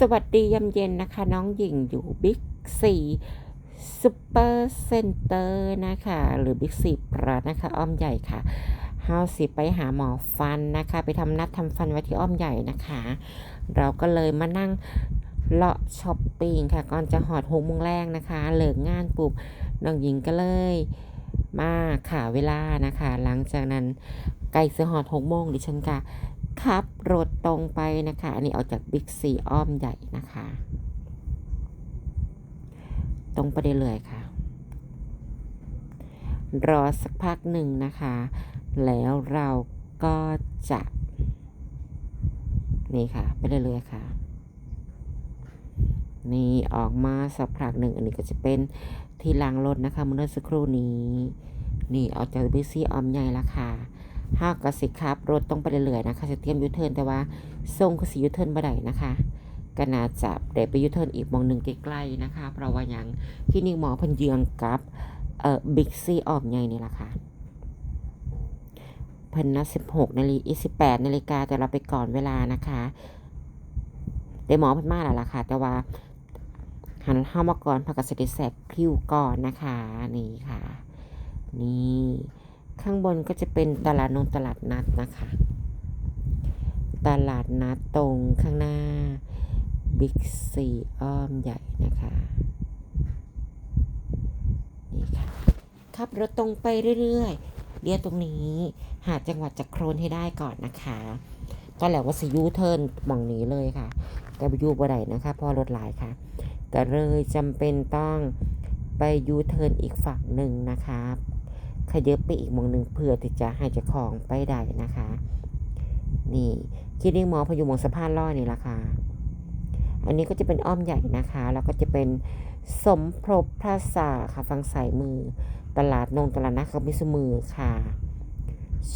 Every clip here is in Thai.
สวัสดียามเย็นนะคะ น้องหญิงอยู่บิ๊กซีซูเปอร์เซ็นเตอร์นะคะ หรือบิ๊กซีปรานะคะอ้อมใหญ่ค่ะเฮาสิไปหาหมอฟันนะคะ ไปทำนัดทำฟันไว้ที่อ้อมใหญ่นะคะ เราก็เลยมานั่งเลาะช้อปปิ้งค่ะ ก่อนจะหอดหกมงแรกนะคะเลิกงานปุ๊บน้องหญิงก็เลยมาค่ะเวลานะคะ หลังจากนั้นไก่เสือหอดหกโมงดิฉันก็ ขับรถตรงไปนะคะ อันนี้ออกจากบิ๊กซีอ้อมใหญ่นะคะ ตรงไปได้เลยค่ะ รอสักพักหนึ่งนะคะ แล้วเราก็จะนี่ค่ะ ไปได้เลยค่ะ นี่ออกมาสักพักหนึ่งอันนี้ก็จะเป็นที่ล้างรถนะคะเมื่อสักครู่นี้ นี่ออกจากบิ๊กซีอ้อมใหญ่ล้วค่ะ ห้ากสิครับรถต้องไปเรื่อยๆนะคะจะเตรียมยูเทิร์นแต่ว่าทรงก็สิยูเทิร์นบ่ได้นะคะก็น่าจะได้ไปยูเทิร์นอีกมองหนึ่งใกล้ๆนะคะ เพราะว่าย่างที่นี่หมอพันเยืองกับเอ่อบิ๊กซีออมใหญ่นี่แหละค่ะพิ่นนัด16นาฬิกา18นาฬิกาแต่เราไปก่อนเวลานะคะได้หมอพิ่นมาแล้วล่ะค่ะ แต่ว่าหันเข้ามาก่อนพักกบสติแสกคิวก่อนนะคะ นี่ค่ะ นี่ ข้างบนก็จะเป็นตลาดนงตลาดนัดนะคะ ตลาดนัดตรงข้างหน้าบิ๊กซีอ้อมใหญ่นะคะนี่ค่ะขับรถตรงไปเรื่อยๆเดี๋ยวตรงนี้ หาจังหวัดจากโครนให้ได้ก่อนนะคะตอนแรกว่าสิยูเทิร์นมองนี้เลยค่ะ แต่ไปยูบ่ได้นะคะพราะรถหลายค่ะ ก็เลยจำเป็นต้องไปยูเทิร์นอีกฝั่งหนึ่งนะคะ ขยับไปอีกมองหนึ่งเพื่อที่จะให้เจ้าของไปได้นะคะ นี่คลินิกหมอพยุงมองสะพานลอยนี่ละค่ะอันนี้ก็จะเป็นอ้อมใหญ่นะคะ แล้วก็จะเป็นสมภพพระษาค่ะฟังสายมือ ตลาดนงตลาดนัดเขามิสมือค่ะ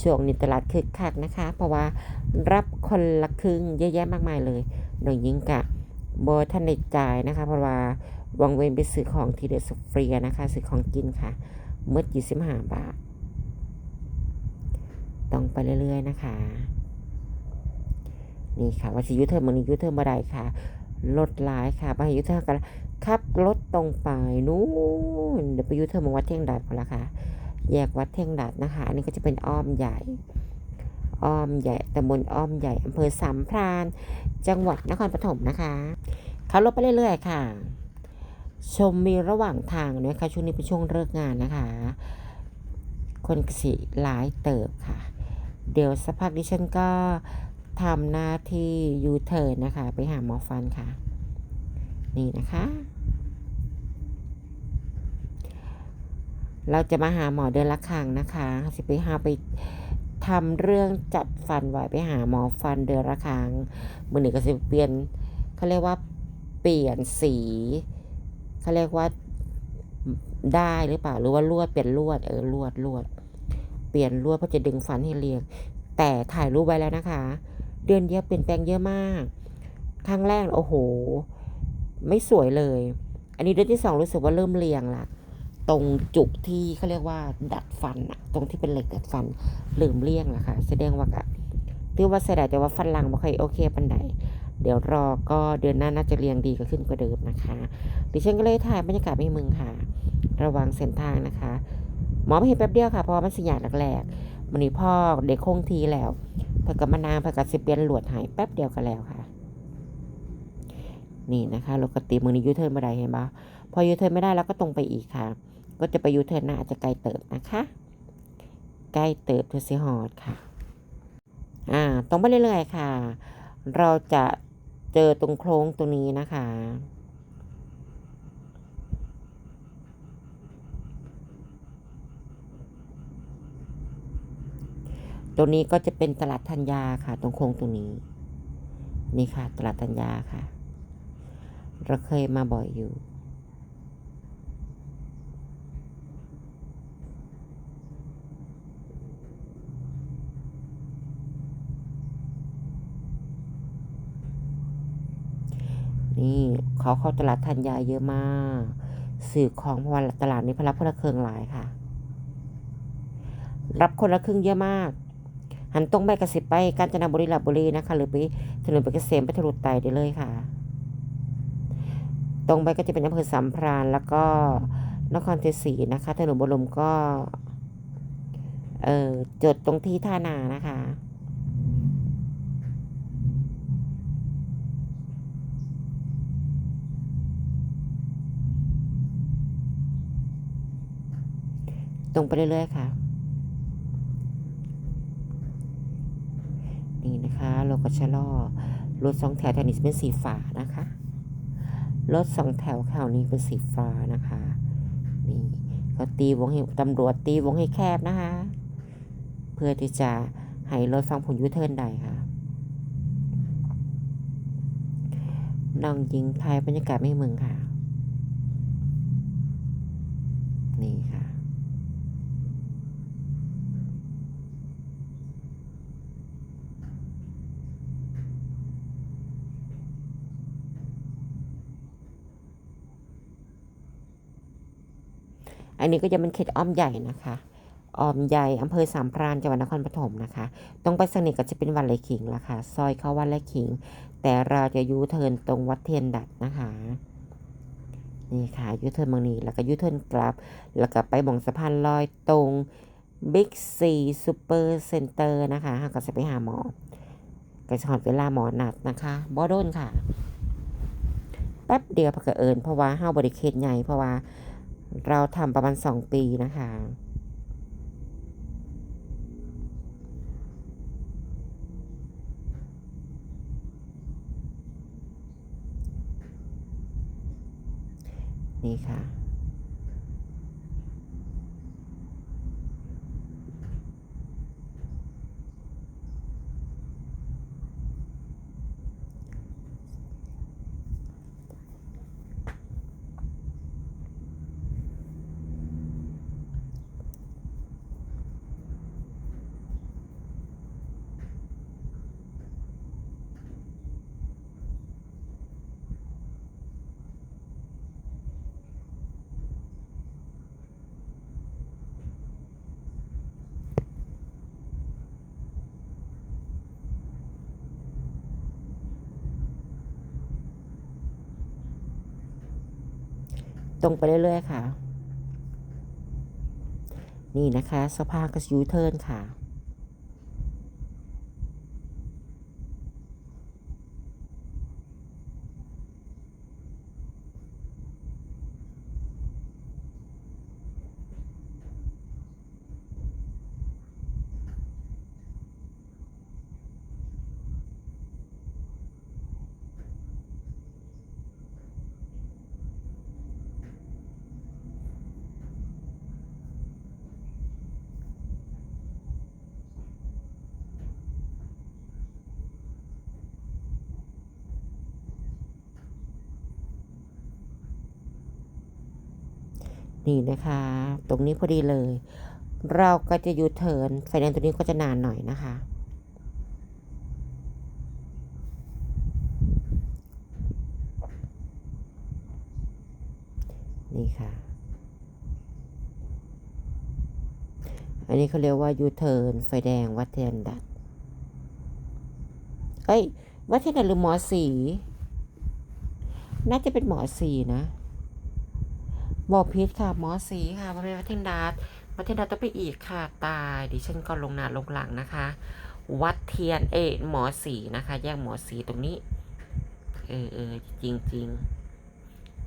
ช่วงนี้ตลาดคึกคักนะคะ เพราะว่ารับคนละครึ่งเยอะแยะมากมายเลยหน่อยยิงกะโบท่านในจ่ายนะคะ เพราะว่าวังเวนไปซื้อของที่เดอะสฟรีนะคะซื้อของกินค่ะ เมื่อยี่สิบห้าบาท ต้องไปเรื่อยๆนะคะ นี่ค่ะว่าสิยุเธอมันนี้ยุเธอมาได้ค่ะรถหลายค่ะไปยุเธอกันขับรถตรงไปนู้นเดี๋ยวไปยุเธอมาวัดเท่งดาดพอละค่ะ แยกวัดเท่งดาดนะคะ อันนี้ก็จะเป็นอ้อมใหญ่ อ้อมใหญ่ตำบลอ้อมใหญ่อำเภอสามพราน จังหวัดนครปฐมนะคะขับรถไปเรื่อยๆค่ะ ชมมีระหว่างทางนะคะช่วงนี้เป็นช่วงเลิกงานนะคะ คนกสิหลายเติบค่ะ เดี๋ยวสักพักดิฉันก็ทำหน้าที่ยูเทิร์นนะคะ ไปหาหมอฟันค่ะ นี่นะคะ เราจะมาหาหมอเดือนละครั้งนะคะสิไปหาไปทำเรื่องจัดฟันไว้ไปหาหมอฟันเดือนละครั้งมือหนึ่งก็จะเปลี่ยนเขาเรียกว่าเปลี่ยนสี เขาเรียกว่าได้หรือเปล่าหรือว่าลวดเปลี่ยนลวดเออลวดลวด เปลี่ยนลวดเพื่อจะดึงฟันให้เรียง แต่ถ่ายรูปไว้แล้วนะคะ เดือนเดียวเปลี่ยนแปลงเยอะมาก ครั้งแรกโอ้โห ไม่สวยเลย อันนี้เดือนที่สองรู้สึกว่าเริ่มเรียงละตรงจุกที่เขาเรียกว่า ดัดฟันอะตรงที่เป็นเหล็กดัดฟันเริ่มเรียงล้วค่ะแสดงว่ากะถือว่าเสียดายแต่ว่าฟันหลังไม่ค่อยโอเคปันใด เดี๋ยวรอก็เดือนหน้าน่าจะเรียงดีก็ขึ้นกว่าเดิมนะคะ ดิฉันก็เลยถ่ายบรรยากาศให้มึงค่ะ ระวังเส้นทางนะคะ หมอไม่เห็นแป๊บเดียวค่ะเพราะว่ามันสิยากแรกๆมันนี่พ่อเด็กคงทีแล้วพอกับมานางพอกับสิเปียนหลวดหายแป๊บเดียวกันแล้วค่ะ นี่นะคะปกติมือนี้ยูเทิร์นไม่ได้เห็นปะพอยูเทิร์นไม่ได้แล้วก็ตรงไปอีกค่ะ ก็จะไปยูเทิร์นหน้าอาจจะไกลเติบนะคะ ใกล้เติบเทอร์ซิฮอดค่ะ อ่าตรงไปเรื่อยๆค่ะ เราจะ เจอตรงโค้งตัวนี้นะคะ ตัวนี้ก็จะเป็นตลาดธัญญาค่ะ ตรงโค้งตรงนี้ นี่ค่ะ ตลาดธัญญาค่ะ เราเคยมาบ่อยอยู่ นี่เขาเข้าตลาดธัญญาเยอะมาก สื่อของพว่าตลาดนี้พรับคนละเครืองหลายค่ะ รับคนละครึ่งเยอะมาก หันตรงไปกระสิบไปกาญจนบุรีลบบุรีนะคะ หรือไปถนนไปเกษมไปทะลุไตได้เลยค่ะ ตรงไปก็จะเป็นอำเภอสามพรานแล้วก็นครชัยศรีนะคะถนนบรมก็ เออจดตรงที่ท่านานะคะ รงไปเรื่อยๆค่ะ นี่นะคะเราก็ชะลอรถสองแถวแถวนี้เป็นสีฟ้านะคะรถสองแถวแถวนี้เป็นสีฟ้านะคะนี่เขาตีวงให้ตำรวจตีวงให้แคบนะคะ เพื่อที่จะให้รถฟังผลยูเทิร์นได้ค่ะน้องยิงไทยบรรยากาศไม่เมืองค่ะ นี่ค่ะ อันนี้ก็จะเป็นเขตอ้อมใหญ่นะคะอ้อมใหญ่อำเภอสามพรานจังหวัดนครปฐมนะคะ ตรงไปสนิทก็จะเป็นวัดไรขิงละค่ะ ซอยเข้าวัดไรขิง แต่เราจะยูเทิร์นตรงวัดเทียนดัดนะคะ นี่ค่ะยูเทิร์นบางนีแล้วก็ยูเทิร์นกลับ แล้วก็ไปบ่งสะพานลอยตรงบิ๊กซีซูเปอร์เซ็นเตอร์นะคะหากก็จะไปหาหมอก็จะหอดเวลาหมอนัดนะคะบอโดนค่ะ แป๊บเดียวพอเอิญเพราะว่าห้าบริเขตใหญ่เพราะว่า เราทำประมาณสองปีนะคะ นี่ค่ะ ตรงไปเรื่อยๆค่ะ นี่นะคะสะพานก็ยูเทิร์นค่ะ นี่นะคะ ตรงนี้พอดีเลย เราก็จะยูเทิร์นไฟแดงตัวนี้ก็จะนานหน่อยนะคะ นี่ค่ะ อันนี้เขาเรียกว่ายูเทิร์นไฟแดงวัดเทียนดัดเอ้ยวัดเทียนดัดหรือหมอสี น่าจะเป็นหมอสีนะ บอกพิษค่ะ หมอสีค่ะพระเมวัฒนดาวัฒนดาต้องไปอีกค่ะ ตายดิฉันก็ลงหนาลงหลังนะคะ วัดเทียนเอยหมอสีนะคะ แยกหมอสีตรงนี้ เออเออจริงจริง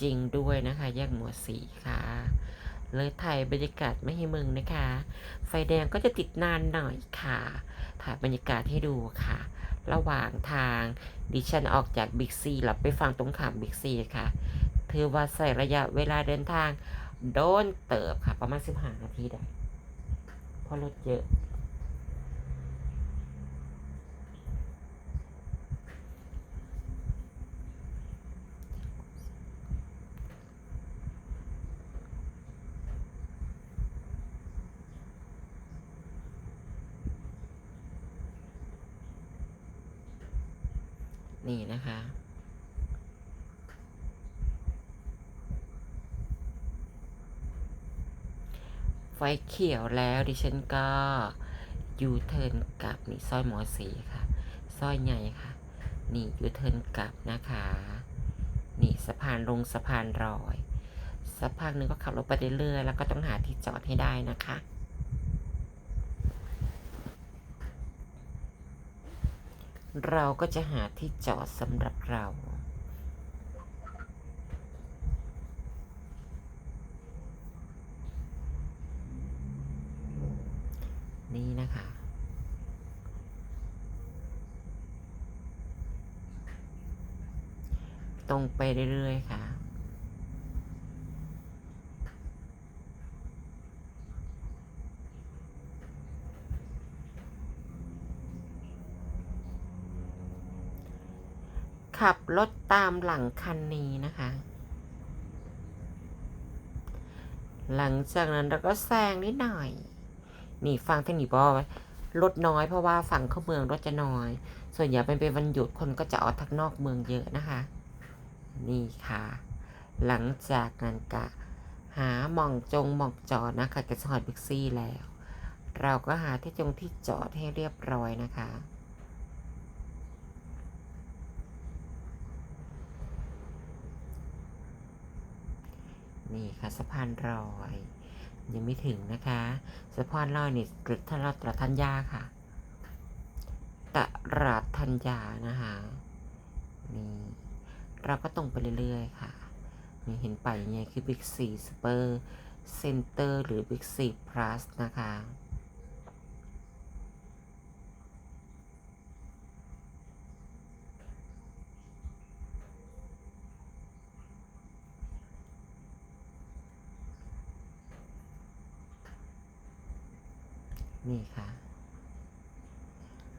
จริงด้วยนะคะ แยกหมวดสีค่ะ เลยถ่ายบรรยากาศไม่ให้มึงนะคะ ไฟแดงก็จะติดนานหน่อยค่ะ ถ่ายบรรยากาศให้ดูค่ะ ระหว่างทางดิฉันออกจากบิ๊กซีหลับไปฟังตรงขามบิ๊กซีค่ะ ถือว่าใส่ระยะเวลาเดินทาง โดนเติบค่ะ ประมาณ15นาทีได้เพราะรถเยอะ นี่นะคะ ไฟเขียวแล้วดิฉันก็ยูเทิร์นกลับนี่ซอยหมอสีค่ะซอยใหญ่ค่ะ นี่ยูเทิร์นกลับนะคะ นี่สะพานลงสะพานลอยสักพักหนึ่งก็ขับรถไปเรื่อยๆแล้วก็ต้องหาที่จอดให้ได้นะคะเราก็จะหาที่จอดสำหรับเรา นี่นะคะ ตรงไปเรื่อยๆ ค่ะขับรถตามหลังคันนี้นะคะ หลังจากนั้นเราก็แซงนิดหน่อย นี่ฟังเทคนิคบอกว่ารถน้อยเพราะว่าฝั่งเข้าเมืองรถจะน้อย ส่วนใหญ่เป็นเป็นวันหยุดคนก็จะออกทางนอกเมืองเยอะนะคะ นี่ค่ะ หลังจากนั้นกะ หาหม่องจงหม่องจอดนะคะกับสอดบิ๊กซี่แล้ว เราก็หาที่จงที่จอดให้เรียบร้อยนะคะนี่ค่ะสะพานลอย ยังไม่ถึงนะคะสะพานลอยนี่ตลาดตลาดธัญญาค่ะตรัทัญญานะคะนี่เราก็ตรงไปเรื่อยๆค่ะนี่เห็นไปอย่างไงคือบิ๊กซีสเปอร์เซ็นเตอร์หรือบิ๊กซีพลัสนะคะ นี่ค่ะ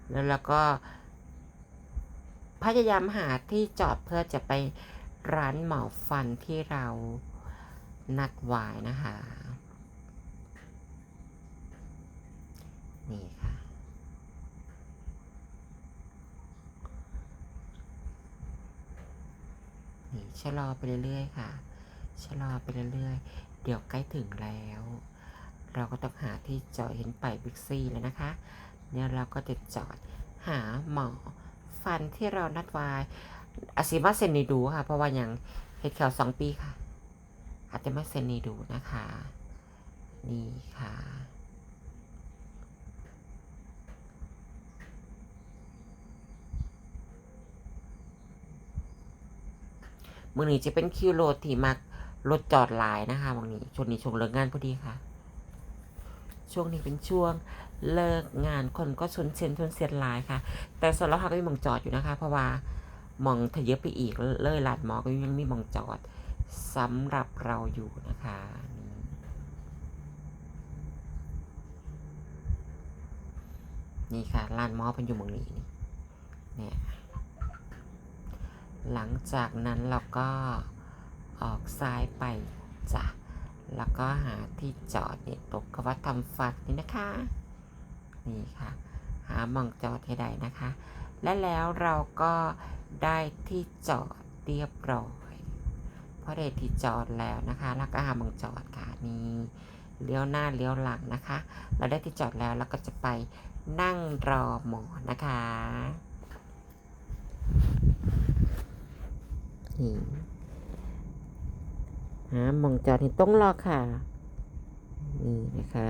แล้วเราก็ พยายามหาที่จอดเพื่อจะไปร้านเหมอฟันที่เรานัดไว้นะคะ นี่ค่ะ นี่ชะลอไปเรื่อยๆค่ะ ชะลอไปเรื่อยๆ เดี๋ยวใกล้ถึงแล้ว เราก็ต้องหาที่จอดเห็นไปบิ๊กซี่แล้วนะคะ เนี่ยเราก็จะจอดหาหมอฟันที่เรานัดไว้อาซิมาเซนนีดูค่ะ เพราะว่ายังเฮ็ดแถวสองปีค่ะ อาจจะไม่เซนนีดูนะคะ นี่ค่ะมือนี้จะเป็นคิวโรดที่มักรถจอดหลายนะคะวันนี้ช่วงนี้ช่วงเลิกงานพอดีค่ะ ช่วงนี้เป็นช่วงเลิกงานคนก็ชนเซียนชนเซียนหลายค่ะ แต่สำหรับเราก็มีมองจอดอยู่นะคะ เพราะว่ามองทะเยอะไปอีกเลยลาดหมอก็ยังมีมองจอดสำหรับเราอยู่นะคะนี่ค่ะลานหมอเป็นอยู่หมองนี้นี่เนี่ยหลังจากนั้นเราก็ออกซ้ายไปจ้ะ แล้วก็หาที่จอดเนี่ยตกกวัดทำฟันนี่นะคะ นี่ค่ะ หาหมองจอดให้ได้นะคะ และแล้วเราก็ได้ที่จอดเรียบร้อยพอได้ที่จอดแล้วนะคะ แล้วก็หาหมองจอดค่ะนี่เลี้ยวหน้าเลี้ยวหลังนะคะ เราได้ที่จอดแล้วเราก็จะไปนั่งรอหมอนะคะนี่ หามองจอดนี่ต้องรอค่ะ นี่นะคะ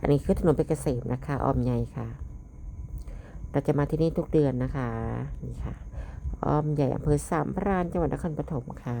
อันนี้คือถนนเพชรเกษมนะคะออมใหญ่ค่ะ เราจะมาที่นี่ทุกเดือนนะคะ นี่ค่ะอ้อมใหญ่อำเภอสามพรานจังหวัดนครปฐมค่ะ